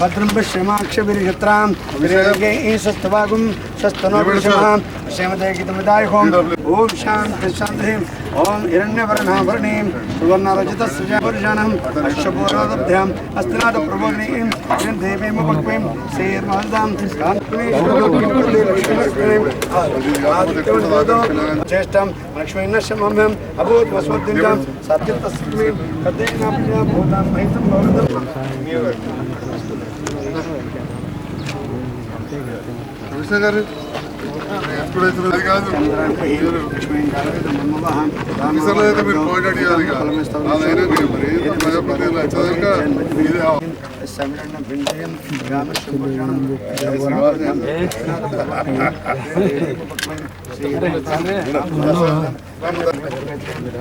భద్రం పశ్యమాక్షభిర్యత్రాం విరేగే ఈశస్తవాగుం శస్తనో విషమాం శ్రీమదేగితమిదాయ హోం ఓం శాంతి శాంతి ఓం హిరణ్యవర్ణాభరణీం సువర్ణరజితస్సుజాపురుషాణం అశ్వపూర్వదభ్యాం అస్తినాథ ప్రబోధినీం శ్రీం దేవీముపక్వీం శ్రీర్మహదాం జ్యేష్టం లక్ష్మీనశ్యమహ్యం అభూత్ వస్వద్దింజాం సత్యం తస్మీ కదేనా భూతాం మహితం కృష్ణ గారు? ఎప్పుడైతే కాదు. ఈసారి మీరు పోయినట్టు కాదు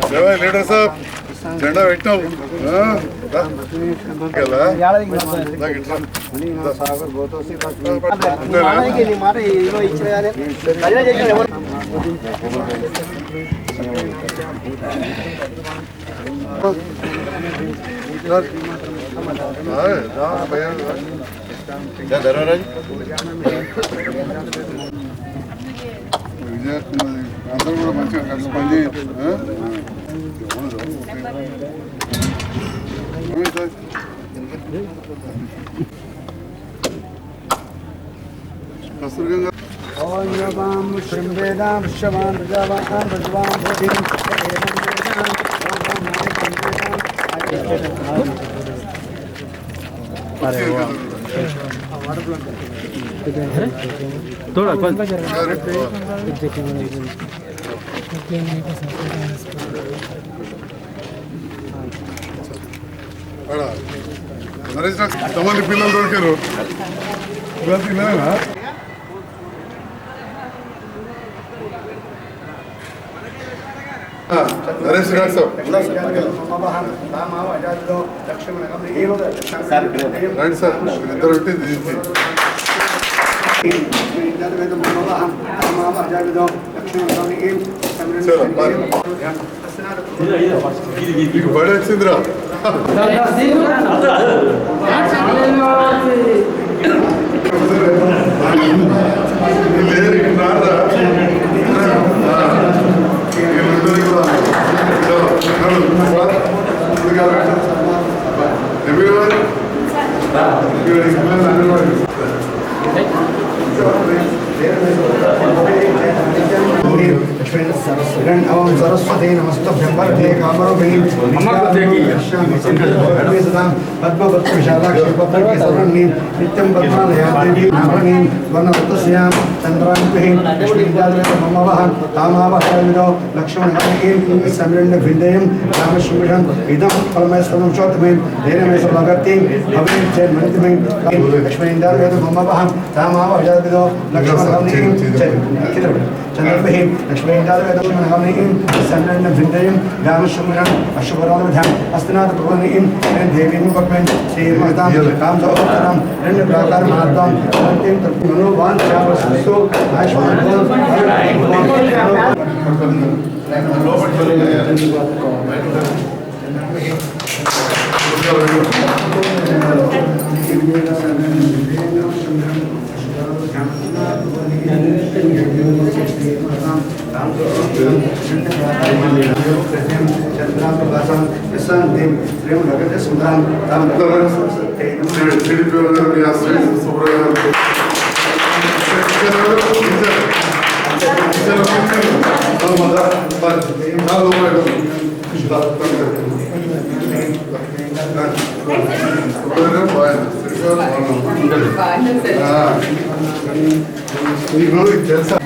మీరు లీడర్ సాబ్? జెండా పెట్టాం ఆ? రా. కదా? నాకు ఇట్లా. అంతేనా? ఆ, రా, భయ్యా, రా. యా, ధర్మరాజ్. విజయ అందరూ కూడా మంచిగా కలిసి పనిచేయచ్చు ఆ? అవును, అవును, సార్. కస్తూరి గారు ఓం యోగాం శృంవేదాం శవాన్ నరేష్ నాకు ఎంతమంది పిల్లలు దొరికారు. ఇవాళ తిన్నారా? నరేష్ గారు సార్ రండి సార్ ఇద్దరు పెట్టి తీసి నీకు బడి వచ్చిందిరా లేరు ఇక్కడ రారా ఓం సరస్వతి నమస్తభ్యం వరదే కామరూపిణి పద్మపత్ర విశాలాక్షి పత్రకి సరణి నిత్యం పద్మాలయాదేవి నాభరణి వర్ణవృతస్యాం లక్ష్మణి భిందయం ఇదం ధైర్యమే భవే లక్ష్మణి چندربهيم لشبين دار الأدوشم الغامنين سنن نفندين دام الشمران الشبر عالم الدهام أستناد بغنين من ديبين مبكمن سير مهدام قام زوء قرام رن براكار مهدام سنتين تركم منو، وان السلسو عايش وان తెలుసా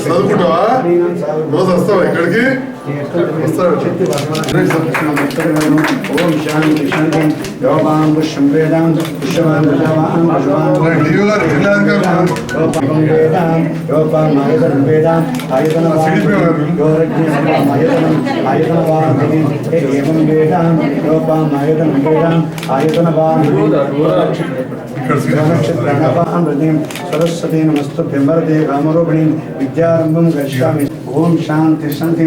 చదువుకుంటావా రోజు వస్తావా ఇక్కడికి ఇక్కడ गगनक्षित्रगपामृतिं सरस्वती नमस्तुभ्यं वरदे कामरूपिणीं विद्यारम्भं गच्छामि ओम शांति शांति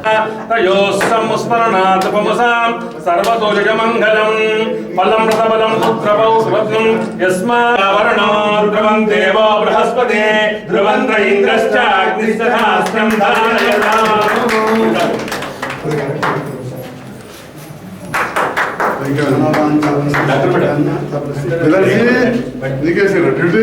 మీటింగ్ ఆహ్వానిస్తున్నాం తయోస్సంస్మరణాతపమసాం సర్వతోజమంగళం ఫలం రసబలం పుత్రపౌ సుభద్రం యస్మావరణోర్ధ్రువం దేవో బృహస్పతే ధ్రువంత ఇంద్రశ్చాగ్నిస్తథాస్యం ధారయతాం. నీకేసారు డ్యూటీ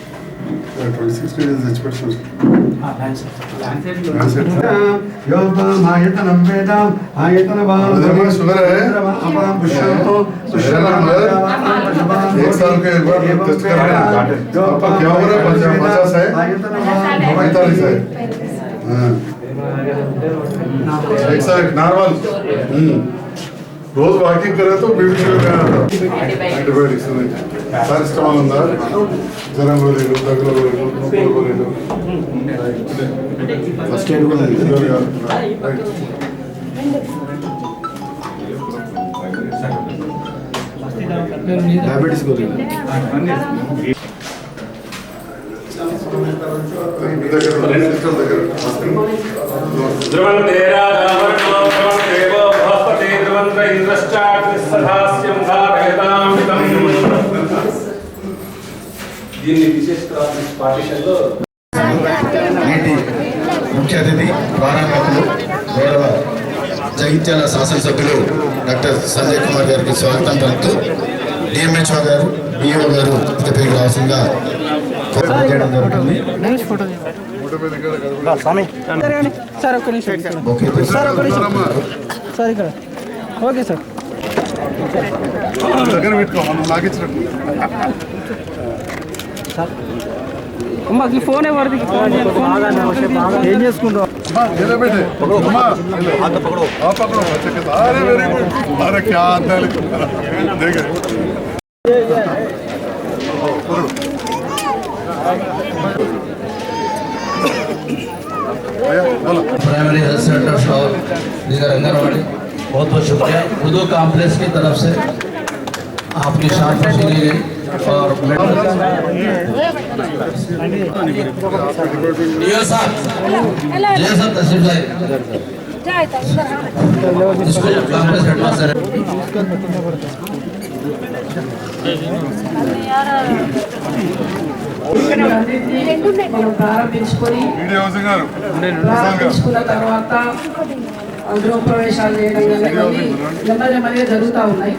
ట్వంటీ సిక్స్ డేస్ తెచ్చిపెట్టారు యోగమాయతనం వేదాం ఆయతన అదేమో షుగర్ है? అపాం పుష్పో एक साल के एक बार टेस्ट करना है आपका क्या उम्र है पचास पचास है पैंतालीस है हाँ। एक सौ एक नॉर्मल రోజు వాకింగ్ కరేతో యాంటీబయాటిక్స్ పారిశ్రమం ఉందా జ్వరం గోళీలు దగ్గర గోళీలు నొప్పుల గోళీలు ఫస్ట్ ఎయిడ్ కూడా డయాబెటీస్ గోళీలు నేటి ముఖ్య అతిథి ప్రారంభకులు గౌరవ జగిత్యాల శాసనసభ్యులు డాక్టర్ సంజయ్ కుమార్ గారికి స్వాగతం పలుకుతూ డిఎంహెచ్ఓ గారు డిఓ గారు ఇకపైకి రావాల్సిందిగా చేయడం జరుగుతుంది. సార్ ఒక్క నిమిషం. Okay sir. ఒక్క నిమిషం. చూడమ్మా. సార్ ఇక్కడ. Okay sir. దగ్గర పెట్టుకో మనం లాగించినట్టు پرائمری ہیلتھ سینٹر شاور دیگر انگنواڑی بہت بہت شکریہ اردو کامپلیس کی طرف سے آپ کی شان پہنچی گئی. हाथ है देख भैया बोलो प्राइमरी हेल्थ सेंटर और दीगर आंगनबाड़ी बहुत बहुत शुक्रिया उर्दू कॉम्प्लेक्स की तरफ से आपकी शाबाशी ली गई और जियो साहब जियो साहब तशरीफ लाए इसको कांग्रेस हेडमास्टर है మనం ప్రారంభించుకొని వీడియో హౌసింగ్ గారు ప్రారంభించుకున్న తర్వాత గృహప్రవేశాలు చేయడం కానీ నెమ్మది నెమ్మదిగా జరుగుతూ ఉన్నాయి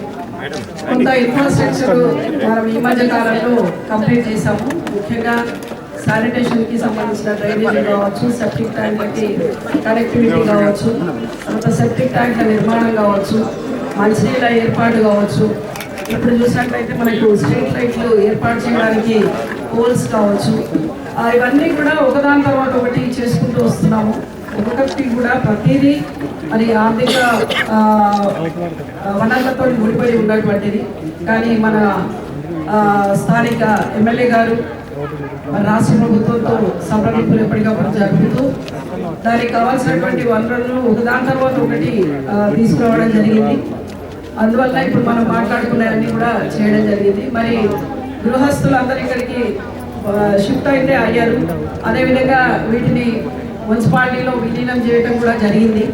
కొంత ఇన్ఫ్రాస్ట్రక్చర్ మనం ఈ మధ్య కాలంలో కంప్లీట్ చేశాము. ముఖ్యంగా శానిటేషన్కి సంబంధించిన డ్రైనేజీ కావచ్చు సెప్టిక్ ట్యాంక్లకి కనెక్టివిటీ కావచ్చు తర్వాత సెప్టిక్ ట్యాంక్ల నిర్మాణం కావచ్చు మంచినీళ్ళ ఏర్పాటు కావచ్చు. ఇప్పుడు చూసినట్లయితే మనకు స్ట్రీట్ లైట్లు ఏర్పాటు చేయడానికి పోల్స్ కావచ్చు. ఇవన్నీ కూడా ఒకదాని తర్వాత ఒకటి చేసుకుంటూ వస్తున్నాము. ఒక్కొక్కటి కూడా ప్రతిదీ మరి ఆర్థిక ఆ, వనరులతో ముడిపడి ఉన్నటువంటిది. కానీ మన ఆ, స్థానిక ఎమ్మెల్యే గారు రాష్ట్ర ప్రభుత్వంతో సంప్రదింపులు ఎప్పటికప్పుడు జరుపుతూ దానికి కావాల్సినటువంటి వనరులను ఒకదాని తర్వాత ఒకటి తీసుకురావడం జరిగింది. అందువల్ల ఇప్పుడు మనం మాట్లాడుకునేవన్నీ కూడా చేయడం జరిగింది. మరి గృహస్థులందరూ ఇక్కడికి షిఫ్ట్ అయితే అయ్యారు. అదేవిధంగా వీటిని మున్సిపాలిటీలో విలీనం చేయటం కూడా జరిగింది.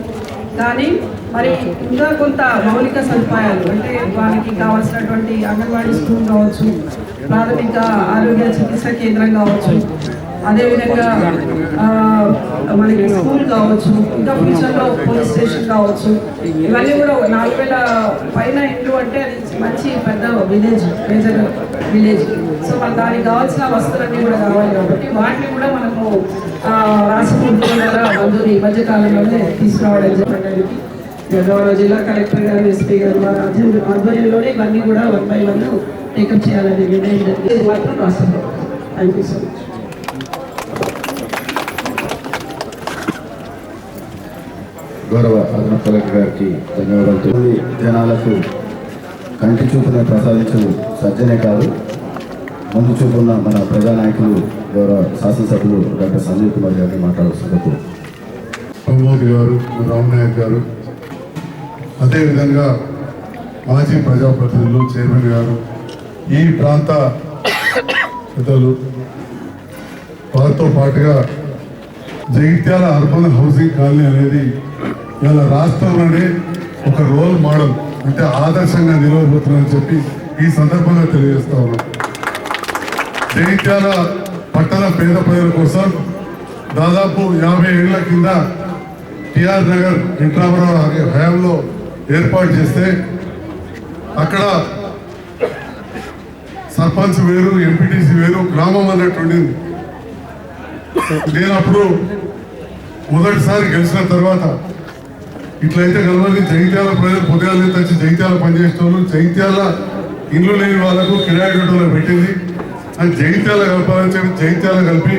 కానీ మరి ఇంకా కొంత మౌలిక సదుపాయాలు అంటే వారికి కావాల్సినటువంటి అంగన్వాడీ స్కూల్ కావచ్చు ప్రాథమిక ఆరోగ్య చికిత్స కేంద్రం కావచ్చు అదేవిధంగా మనకి స్కూల్ కావచ్చు ఇంకా ఫ్యూచర్లో పోలీస్ స్టేషన్ కావచ్చు ఇవన్నీ కూడా ఒక నాలుగు వేల పైన ఇండ్లు అంటే అది మంచి పెద్ద విలేజ్ మేజర్ విలేజ్. సో మన దానికి కావాల్సిన వస్తువులన్నీ కూడా కావాలి కాబట్టి వాటిని కూడా మనము ఆ, మంజూరు ఈ మధ్య కాలంలోనే తీసుకురావడం జరిగింది. గౌరవ జిల్లా కలెక్టర్ గారు ఎస్పీ గారు వారి ఆధ్వర్యంలోనే ఇవన్నీ కూడా వన్ బై వన్ టేకప్ చేయాలని నిర్ణయం జరిగింది. ఇది మాత్రం రాష్ట్ర ప్రభుత్వం థ్యాంక్ యూ సో మచ్ గౌరవ అదనపు కలెక్టర్ గారికి ధన్యవాదాలు. జనాలకు కంటి చూపును ప్రసాదించడం సజ్జనే కాదు ముందు చూపున్న మన ప్రజానాయకులు ద్వారా శాసనసభ్యులు డాక్టర్ సంజీవ్ కుమార్ గారిని మాట్లాడుతున్నప్పుడు ప్రమోద్ గారు రామనాయక్ గారు అదేవిధంగా మాజీ ప్రజాప్రతినిధులు చైర్మన్ గారు ఈ ప్రాంత పెద్దలు వారితో పాటుగా జగిత్యాల అర్బన్ హౌసింగ్ కాలనీ అనేది ఇవాళ రాష్ట్రంలోనే ఒక రోల్ మోడల్ అంటే ఆదర్శంగా నిలవబోతున్నారని చెప్పి ఈ సందర్భంగా తెలియజేస్తా ఉన్నాం. జగిత్యాల పట్టణ పేద ప్రజల కోసం దాదాపు యాభై ఏళ్ళ కింద టిఆర్ నగర్ ఇంట్రామరావు హయాంలో ఏర్పాటు చేస్తే అక్కడ సర్పంచ్ వేరు ఎంపీటీసీ వేరు గ్రామం అన్నట్టు ఉండింది. నేను అప్పుడు మొదటిసారి గెలిచిన తర్వాత ఇట్లయితే కలవాలి జైత్యాల ప్రజలు పొద్దుగాల తెచ్చి జైత్యాలు పనిచేసిన వాళ్ళు జైత్యాల ఇల్లు లేని వాళ్ళకు కిరాయి గడ్డలో పెట్టింది. అది జగిత్యాల కలపాలని చెప్పి జగిత్యాల కలిపి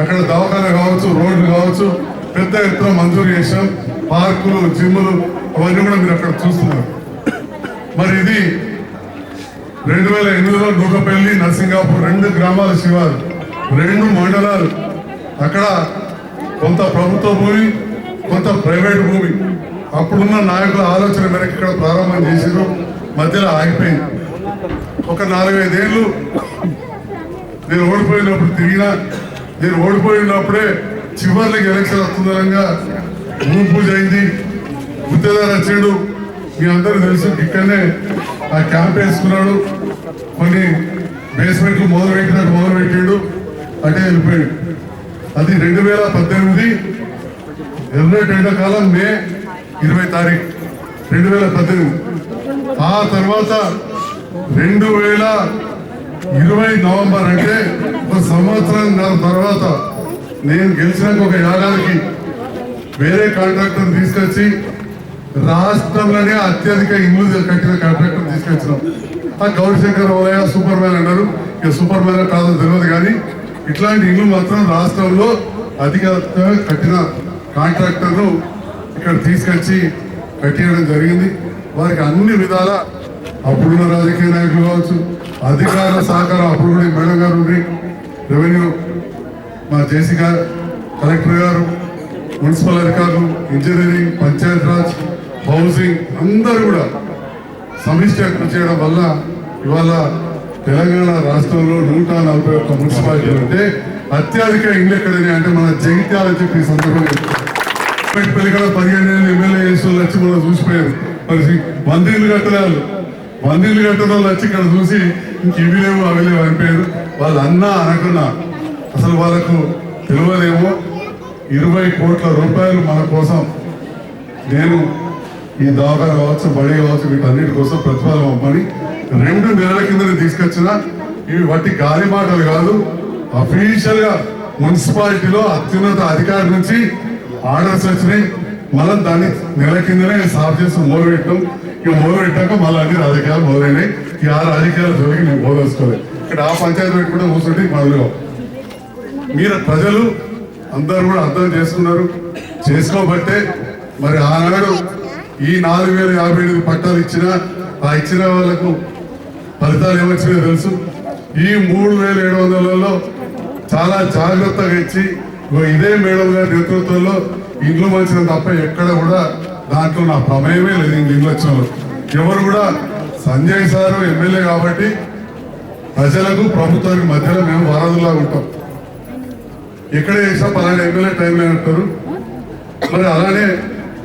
అక్కడ దవాఖాన కావచ్చు రోడ్లు కావచ్చు పెద్ద ఎత్తున మంజూరు చేసాం పార్కులు జిమ్ములు అవన్నీ కూడా మీరు అక్కడ చూస్తున్నారు. మరి ఇది రెండు వేల ఎనిమిదిలో నూకపల్లి నర్సింగాపూర్ రెండు గ్రామాల శివారు రెండు మండలాలు. అక్కడ కొంత ప్రభుత్వ భూమి కొంత ప్రైవేట్ భూమి. అప్పుడున్న నాయకుల ఆలోచన మేరకు ఇక్కడ ప్రారంభం చేసారు మధ్యలో ఆగిపోయింది. ఒక నాలుగైదేళ్ళు నేను ఓడిపోయినప్పుడు తిరిగినా నేను ఓడిపోయినప్పుడే చివరికి ఎలక్షన్ వస్తుందనంగా భూమి పూజ అయింది. గుత్తేదారు వచ్చాడు. మీ అందరూ తెలుసు ఇక్కడనే ఆ క్యాంప్ వేసుకున్నాడు. కొన్ని బేస్మెంట్లు మొదలు పెట్టినట్టు మొదలు పెట్టాడు. అటే వెళ్ళిపోయాడు. అది రెండు వేల పద్దెనిమిది ఎర్రటి ఎండాకాలం మే ఇరవై తారీఖు రెండు వేల పద్దెనిమిది. ఆ తర్వాత రెండు వేల ఇరవై నవంబర్ అంటే ఒక సంవత్సరం తర్వాత నేను గెలిచినాక ఒక ఏడాదికి వేరే కాంట్రాక్టర్ తీసుకొచ్చి రాష్ట్రంలోనే అత్యధిక ఇల్లు కట్టిన కాంట్రాక్టర్ తీసుకొచ్చినాం. ఆ గౌరీశంకర్ ఓలయ సూపర్ మ్యాన్ అన్నారు. ఇక సూపర్ మ్యాన్ కాదో తెలియదు కానీ ఇట్లాంటి ఇల్లు మాత్రం రాష్ట్రంలో అధిక కట్టిన కాంట్రాక్టర్ను ఇక్కడ తీసుకొచ్చి కట్టేయడం జరిగింది. వారికి అన్ని విధాల అప్పుడున్న రాజకీయ నాయకులు కావచ్చు అధికారుల సహకారం అప్పుడు కూడా మేడం గారు ఉండి రెవెన్యూ మా జేసీ గారు కలెక్టర్ గారు మున్సిపల్ అధికారులు ఇంజనీరింగ్ పంచాయత్ రాజ్ హౌసింగ్ అందరూ కూడా సమిష్టి కృషి చేయడం వల్ల ఇవాళ తెలంగాణ రాష్ట్రంలో నూట నలభై ఒక్క మున్సిపాలిటీలు ఉంటే అత్యధిక ఇండ్లు ఎక్కడని అంటే మన జగిత్యాల చెప్పి ఈ సందర్భంగా కూడా పదిహేను ఏళ్ళు ఎమ్మెల్యే చేస్తూ లక్ష్యం వచ్చి చూసిపోయారు. మరి మంత్రులు కట్టడాలు మందిర్లు కట్టిన వాళ్ళు వచ్చి ఇక్కడ చూసి ఇంక ఇవి లేవు అవి లేవు అనిపోయారు వాళ్ళు అన్నా అనకున్నా అసలు వాళ్ళకు తెలియలేమో ఇరవై కోట్ల రూపాయలు మన కోసం నేను ఈ దవాఖాన కావచ్చు బడి కావచ్చు వీటన్నిటి కోసం ప్రతిఫలం అమ్మని రెండు నెలల కిందనే తీసుకొచ్చిన. ఇవి వట్టి గాలి మాటలు కాదు అఫీషియల్గా మున్సిపాలిటీలో అత్యున్నత అధికారి నుంచి ఆర్డర్స్ వచ్చినాయి. మళ్ళీ దాన్ని నెల కిందనే సాఫ్ చేసి మొదలు పెట్టాం ఇక మొదలు పెట్టాక మళ్ళీ అన్ని రాజకీయాలు మొదలైనాయి. ఈ ఆరు రాజకీయాల జోలికి నేను పోదలుచుకోలేదు ఇక్కడ ఆ పంచాయతీ పెట్టుకుంటే కూర్చుంటే మొదలుగా. మీరు ప్రజలు అందరూ కూడా అర్థం చేసుకున్నారు. చేసుకోబట్టే మరి ఆనాడు ఈ నాలుగు వేల యాభై ఎనిమిది పట్టాలు ఇచ్చిన ఆ ఇచ్చిన వాళ్ళకు ఫలితాలు ఏమొచ్చినాయో తెలుసు. ఈ మూడు వేల ఏడు వందలలో చాలా జాగ్రత్తగా ఇచ్చి ఇదే మేడం గారి నేతృత్వంలో ఇండ్లు మంచిన తప్ప ఎక్కడ కూడా దాంట్లో నా ప్రమేయమే లేదు. ఇంక ఎవరు కూడా సంజయ్ సారు ఎమ్మెల్యే కాబట్టి ప్రజలకు ప్రభుత్వానికి మధ్యలో మేము వారధులా ఉంటాం. ఎక్కడ చేసినా పలానా ఎమ్మెల్యే టైంలో అంటారు. మరి అలానే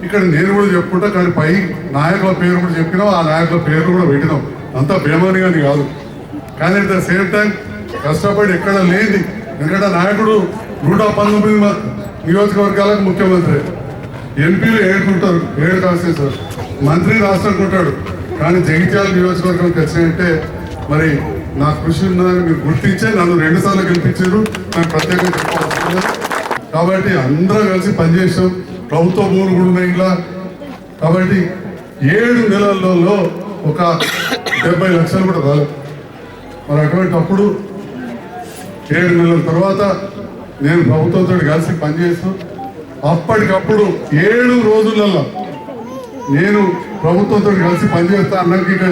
ఇక్కడ నేను కూడా చెప్పుకుంటా కానీ పై నాయకుల పేరు కూడా చెప్పినాం. ఆ నాయకుల పేరు కూడా పెట్టినాం. అంతా బేమాని కానీ కాదు. కానీ అట్ ద సేమ్ టైం కష్టపడి ఎక్కడ లేని ఎందుకంటే నాయకుడు నూట పంతొమ్మిది నియోజకవర్గాలకు ముఖ్యమంత్రి. ఎంపీలు ఏడుకుంటారు ఏడు కాన్స్టిట్యూషన్ మంత్రి రాష్ట్రానికి కానీ జగిత్యాల నియోజకవర్గం వచ్చినాయంటే మరి నా కృషి ఉన్నదని మీరు గుర్తించే నన్ను రెండు సార్లు గెలిపించారు. నాకు ప్రత్యేకంగా చెప్పవలసిన కాబట్టి అందరం కలిసి పనిచేసాం ప్రభుత్వ భూములు కూడా ఉన్నాయి ఇలా. కాబట్టి ఏడు నెలలలో ఒక డెబ్బై లక్షలు కూడా రాలేదు. మరి అటువంటిప్పుడు ఏడు నెలల తర్వాత నేను ప్రభుత్వంతో కలిసి పనిచేస్తూ అప్పటికప్పుడు ఏడు రోజులలో నేను ప్రభుత్వంతో కలిసి పనిచేస్తా అన్నకి ఇక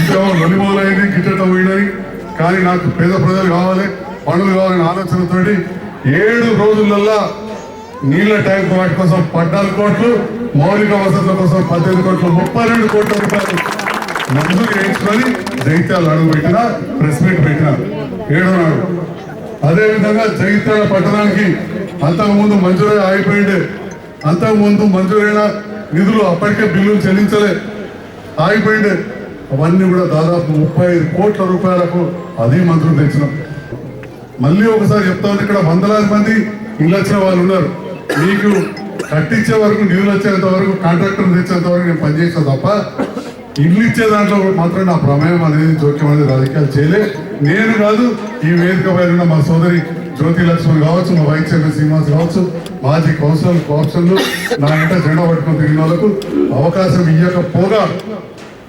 ఇటో నలిమూలైంది గిట్టట పోయినాయి. కానీ నాకు పేద ప్రజలు కావాలి పనులు కావాలనే ఆలోచనతోటి ఏడు రోజులల్లా నీళ్ళ ట్యాంక్ వాటి కోసం పద్నాలుగు కోట్లు మౌలిక వసతుల కోసం పద్దెనిమిది కోట్లు ముప్పై రెండు కోట్ల రూపాయలు మంజూరు చేయించుకొని దైత్యాలు అడుగు పెట్టిన ప్రెస్ మీట్ పెట్టిన. ఏడో నాడు. అదే విధంగా జగిత్యాల పట్టణానికి అంతకుముందు మంజూరు ఆగిపోయిండే. అంతకుముందు మంజూరైన నిధులు అప్పటికే బిల్లులు చెల్లించలే. ఆగిపోయిండే. అవన్నీ కూడా దాదాపు ముప్పై కోట్ల రూపాయలకు అది మంత్రులు తెచ్చినాం. మళ్ళీ ఒకసారి చెప్తా ఇక్కడ వందలాది మంది ఇల్లు వచ్చిన వాళ్ళు ఉన్నారు. మీకు కట్టించే వరకు నిధులు వచ్చేంత వరకు కాంట్రాక్టర్ తెచ్చేంత వరకు నేను పనిచేసా తప్ప ఇల్లు ఇచ్చే దాంట్లో మాత్రం నా ప్రమేయం అనేది జోక్యం అనేది రాజకీయాలు చేయలేదు నేను కాదు ఈ వేదిక పైన మా సోదరి జ్యోతి లక్ష్మణ్ కావచ్చు మా వైస్ చైర్మన్ శ్రీనివాస్ కావచ్చు మాజీ కౌన్సిలర్ కోఆప్షన్లు నా ఇంట జెండా పట్టుకుని తిరిగిన వాళ్ళకు అవకాశం ఇవ్వకపోగా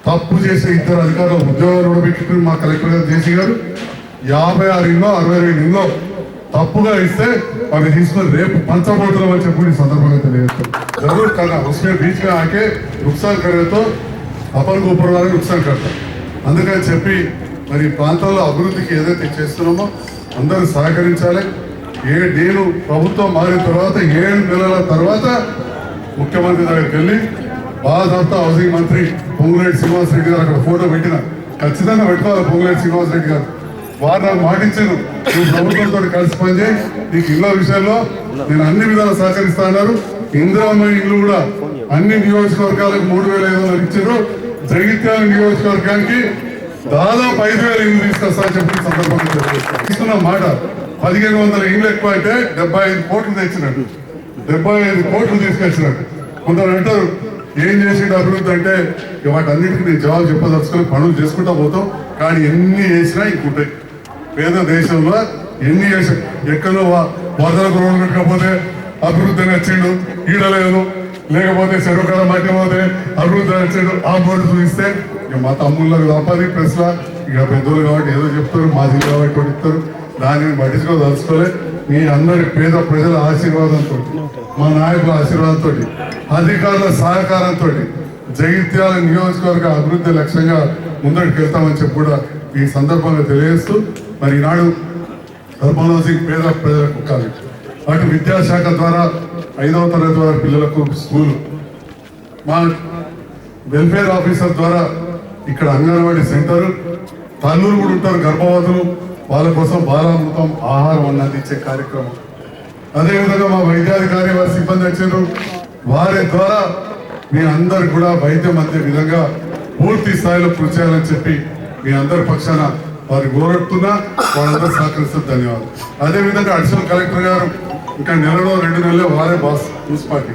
తప్పు చేసే ఇద్దరు అధికారులు ఉద్యోగాలు కూడబెట్టుకుని మా కలెక్టర్ గారు జేసీ గారు యాభై ఆరు ఇంట్లో అరవై రెండు ఇంట్లో తప్పుగా ఇస్తే అవి తీసుకొని రేపు పంచబోతున్నాం అని చెప్పి సందర్భంగా తెలియజేస్తాను జరూర్ కదా బీచ్ ఆకే రుక్సాన్ కర్రతో అపన్ గోపురం వారికి రుక్సాన్ అందుకని చెప్పి మరి ఈ ప్రాంతంలో అభివృద్ధికి ఏదైతే చేస్తున్నామో అందరూ సహకరించాలి. ఏ నేను ప్రభుత్వం మారిన తర్వాత ఏడు నెలల తర్వాత ముఖ్యమంత్రి దగ్గరికి వెళ్ళి బాధంతా హౌసింగ్ మంత్రి పొంగులేటి శ్రీనివాస్ రెడ్డి గారు అక్కడ ఫోటో పెట్టిన. ఖచ్చితంగా పెట్టుకోవాలి పొంగులేటి శ్రీనివాస్ రెడ్డి గారు. వారు నాకు మాటిచ్చారు నువ్వు ప్రభుత్వంతో కలిసి పనిచేయి. నీకు ఇళ్ళ విషయంలో నేను అన్ని విధాలు సహకరిస్తా అన్నారు. ఇందిరామ్మ ఇల్లు కూడా అన్ని నియోజకవర్గాలకు మూడు వేల ఐదు వందలు ఇచ్చారు. జగిత్యాల నియోజకవర్గానికి దాదాపు ఐదు వేల ఇల్లు తీసుకొస్తా అని చెప్పి సందర్భంగా ఇస్తున్న మాట పదిహేను వందల ఇల్లు ఎక్కువ అయితే డెబ్బై ఐదు కోట్లు తెచ్చినట్టు. డెబ్బై ఐదు కోట్లు తీసుకొచ్చినట్టు. కొందరు అంటారు ఏం చేసిండు అభివృద్ధి అంటే వాటన్నిటికీ నేను జవాబు చెప్పదలుచుకొని పనులు చేసుకుంటా పోతాం కానీ ఎన్ని చేసినా ఇంకుంటాయి పేద దేశంలో ఎన్ని చేసిన ఎక్కడో వా- వరదలకు రోడ్డు కట్టకపోతే అభివృద్ధి నచ్చిండు ఈడలేదు లేకపోతే చెరువు మధ్య పోతే అభివృద్ధి ఆ బోర్డు చూపిస్తే ఇక మా తమ్ముళ్ళకి తప్పది ప్రశ్న. ఇక పెద్దలు కాబట్టి ఏదో చెప్తారు మాది కాబట్టి ఒకటి దానిని దాన్ని పట్టించుకో తలుచుకోలే. మీ అందరి పేద ప్రజల ఆశీర్వాదంతో మా నాయకుల ఆశీర్వాదంతో అధికారుల సహకారంతో జగిత్యాల నియోజకవర్గ అభివృద్ధి లక్ష్యంగా ముందరికి వెళ్తామని చెప్పి కూడా ఈ సందర్భంగా తెలియజేస్తూ మరి ఈనాడు హర్మోహన్ సింగ్ పేద ప్రజలకు కాదు. అటు విద్యాశాఖ ద్వారా ఐదవ తరగతి వారి పిల్లలకు స్కూల్. మా వెల్ఫేర్ ఆఫీసర్ ద్వారా ఇక్కడ అంగన్వాడీ సెంటర్ తల్లూరు కూడా ఉంటారు గర్భవతులు. వాళ్ళ కోసం బాలామృతం ఆహారం అన్న అందించే కార్యక్రమం. అదేవిధంగా మా వైద్యాధికారి వారి సిబ్బంది వచ్చారు వారి ద్వారా మీ అందరు కూడా వైద్యం అందే విధంగా పూర్తి స్థాయిలో కృషి చేయాలని చెప్పి మీ అందరి పక్షాన వారి కోరుతున్నా వాళ్ళందరూ సహకరిస్తారు. ధన్యవాదాలు. అదేవిధంగా అడిషనల్ కలెక్టర్ గారు ఇంకా నెలలో రెండు నెలలే వారే బాస్ మున్సిపాలిటీ.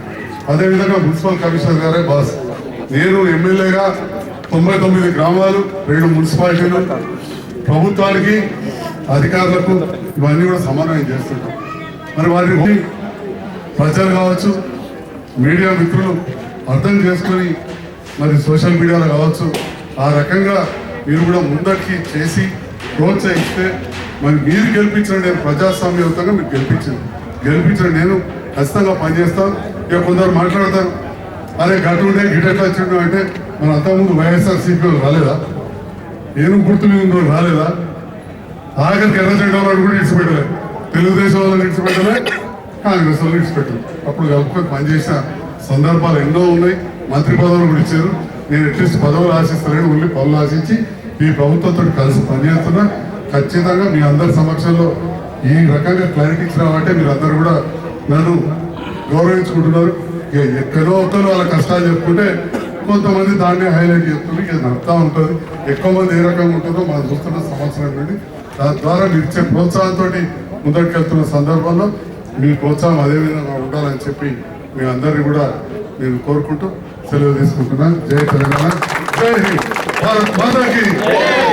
అదేవిధంగా మున్సిపల్ కమిషనర్ గారే బాస్. నేను ఎమ్మెల్యేగా తొంభై తొమ్మిది గ్రామాలు రెండు మున్సిపాలిటీలు ప్రభుత్వానికి అధికారులకు ఇవన్నీ కూడా సమన్వయం చేస్తుంటాం. మరి వారిని ప్రజలు కావచ్చు మీడియా మిత్రులు అర్థం చేసుకొని మరి సోషల్ మీడియాలో కావచ్చు ఆ రకంగా మీరు కూడా ముందరికి చేసి ప్రోత్సహిస్తే మరి మీరు గెలిపించిన నేను ప్రజాస్వామ్యయుతంగా మీరు గెలిపించాను గెలిపించిన నేను ఖచ్చితంగా పనిచేస్తాను. ఇక కొందరు మాట్లాడతారు అరే గట్టుండే ఉండే గిట్ వచ్చిండు? అంటే మన అంతకుముందు వైఎస్ఆర్సీపీ రాలేదా? నేను గుర్తు మీద రాలేదా? ఆఖరికి ఎర్ర జెండా వాళ్ళు కూడా ఇడిచిపెట్టలే తెలుగుదేశం వాళ్ళని ఇడిచిపెట్టలే కాంగ్రెస్ వాళ్ళు ఇడిచిపెట్టలే అప్పుడు కలుపుకొని పనిచేసిన సందర్భాలు ఎన్నో ఉన్నాయి. మంత్రి పదవులు కూడా ఇచ్చారు. నేను అట్లీస్ట్ పదవులు ఆశిస్తానని ఓన్లీ పనులు ఆశించి ఈ ప్రభుత్వంతో కలిసి పనిచేస్తున్నా. ఖచ్చితంగా మీ అందరి సమక్షంలో ఈ రకంగా క్లారిటీస్ రావాలంటే మీరు అందరూ కూడా నన్ను గౌరవించుకుంటున్నారు. ఎక్కడో ఒకరు వాళ్ళ కష్టాలు చెప్పుకుంటే కొంతమంది దాన్ని హైలైట్ చేస్తుంది ఇది నడుతూ ఉంటుంది. ఎక్కువ మంది ఏ రకంగా ఉంటుందో మనం చూస్తున్న సంవత్సరం నుండి. దాని ద్వారా మీరు ఇచ్చే ప్రోత్సాహంతో ముందరికెళ్తున్న సందర్భంలో మీ ప్రోత్సాహం అదే విధంగా ఉండాలని చెప్పి మీ అందరినీ కూడా నేను కోరుకుంటూ సెలవు తీసుకుంటున్నాను. జై తెలంగాణ. జై హింద్. భారత్ మాతాకి.